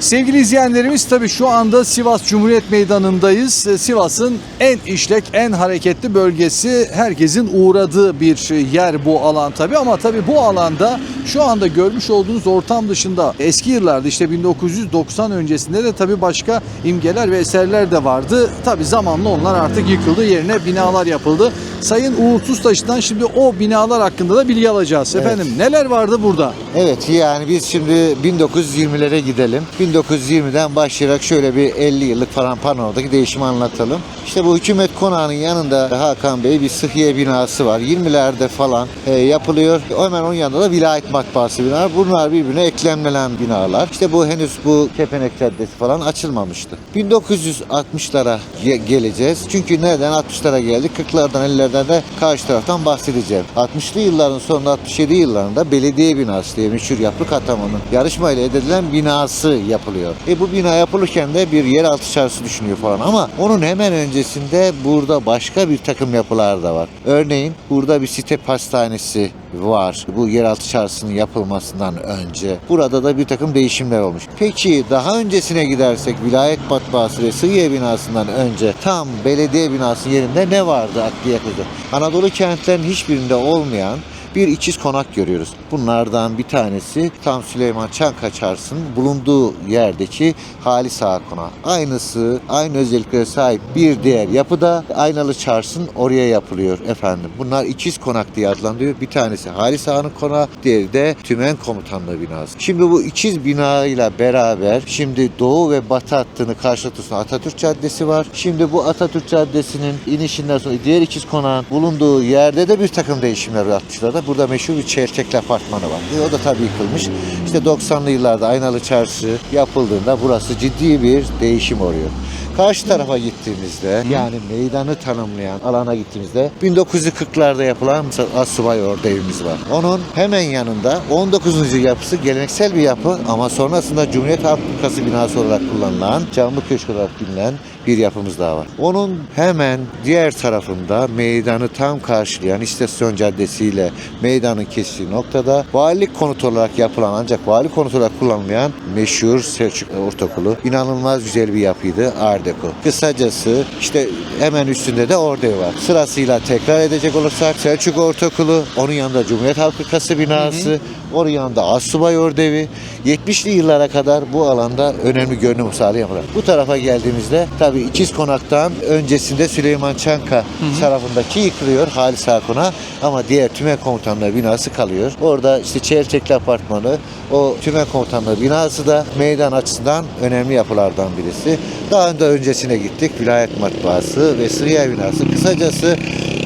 Sevgili izleyenlerimiz tabii şu anda Sivas Cumhuriyet Meydanı'ndayız. Ee, Sivas'ın en işlek, en hareketli bölgesi herkesin uğradığı bir yer bu alan tabii ama tabii bu alanda şu anda görmüş olduğunuz ortam dışında eski yıllarda işte 1990 öncesinde de tabii başka imgeler ve eserler de vardı. Tabii zamanla onlar artık yıkıldı. Yerine binalar yapıldı. Sayın Uğur Tuztaş'tan şimdi o binalar hakkında da bilgi alacağız. Evet. Efendim neler vardı burada? Evet yani biz şimdi 1920'lere gidelim. 1920'den başlayarak şöyle bir 50 yıllık falan panoramadıki değişimi anlatalım. İşte bu hükümet konağının yanında Hakan Bey bir sıhhiye binası var. 20'lerde falan e, yapılıyor. Hemen onun yanında da vilayet matbaası bina. Bunlar birbirine eklemlenen binalar. İşte bu henüz bu Kepenek Caddesi falan açılmamıştı. 1960'lara ge- geleceğiz. Çünkü neden 60'lara geldik? 40'lardan 50'lerden de karşı taraftan bahsedeceğim. 60'lı yılların sonunda 67 yıllarında belediye binası diye meşhur yapı katamanın yarışmayla edilen binası yapılıyor. E bu bina yapılırken de bir yeraltı çarşısı düşünüyor falan ama onun hemen öncesinde burada başka bir takım yapılar da var. Örneğin burada bir site pastanesi var. Bu yeraltı çarşısının yapılmasından önce. Burada da bir takım değişimler olmuş. Peki daha öncesine gidersek vilayet matbaası ve Sıhhiye binasından önce tam belediye binası yerinde ne vardı aklı yakıldı? Anadolu kentlerin hiçbirinde olmayan bir ikiz konak görüyoruz. Bunlardan bir tanesi tam Süleyman Çanka Çarşısı'nın bulunduğu yerdeki Halis Ağa Konağı. Aynısı, aynı özelliklere sahip bir diğer yapı da Aynalı Çarşı'nın oraya yapılıyor efendim. Bunlar ikiz konak diye adlandırıyor. Bir tanesi Halis Ağa'nın konağı, diğeri de Tümen Komutanlığı binası. Şimdi bu ikiz binayla beraber şimdi Doğu ve Batı hattını karşılatıyorsun Atatürk Caddesi var. Şimdi bu Atatürk Caddesi'nin inişinden sonra diğer ikiz konağın bulunduğu yerde de bir takım değişimler yapmışlar. Burada meşhur bir çelçekli apartmanı var. E, o da tabii yıkılmış. İşte 90'lı yıllarda Aynalı Çarşı yapıldığında burası ciddi bir değişim oluyor. Karşı tarafa gittiğimizde yani meydanı tanımlayan alana gittiğimizde 1940'larda yapılan Asubay Ordu evimiz var. Onun hemen yanında 19. yapısı geleneksel bir yapı ama sonrasında Cumhuriyet Halk Bankası binası olarak kullanılan camlı köşk olarak bilinen bir yapımız daha var. Onun hemen diğer tarafında meydanı tam karşılayan İstasyon Caddesi ile meydanın kesiştiği noktada valilik konutu olarak yapılan ancak vali konutu olarak kullanılmayan meşhur Selçuk Ortaokulu inanılmaz güzel bir yapıydı Art Deco. Kısacası işte hemen üstünde de orada var. Sırasıyla tekrar edecek olursak Selçuk Ortaokulu, onun yanında Cumhuriyet Halk Bankası binası, onun yanında Assubay Ordevi 70'li yıllara kadar bu alanda önemli görünüm sağlayan yapılar. Bu tarafa geldiğimizde tabii İkiz Konak'tan öncesinde Süleyman Çanka tarafındaki yıkılıyor Halis Konağı ama diğer Tümen Komutanlığı binası kalıyor. Orada işte Çelçekli Apartmanı, o Tümen Komutanlığı binası da meydan açısından önemli yapılardan birisi. Daha önce öncesine gittik. Vilayet Matbaası ve Sıhhiye binası. Kısacası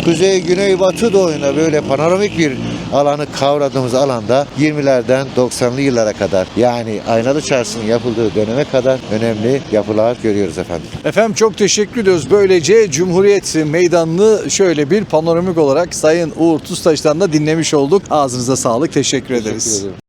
Kuzey, Güney, Batı doğuyuna böyle panoramik bir alanı kavradığımız alanda 20'lerden 90'lı yıllara kadar yani Aynalı Çarşı'nın yapıldığı döneme kadar önemli yapılar görüyoruz efendim. Efendim çok teşekkür ediyoruz. Böylece Cumhuriyet Meydanı'nı şöyle bir panoramik olarak Sayın Uğur Tuztaş'tan da dinlemiş olduk. Ağzınıza sağlık. Teşekkür ederiz. Teşekkür ederim.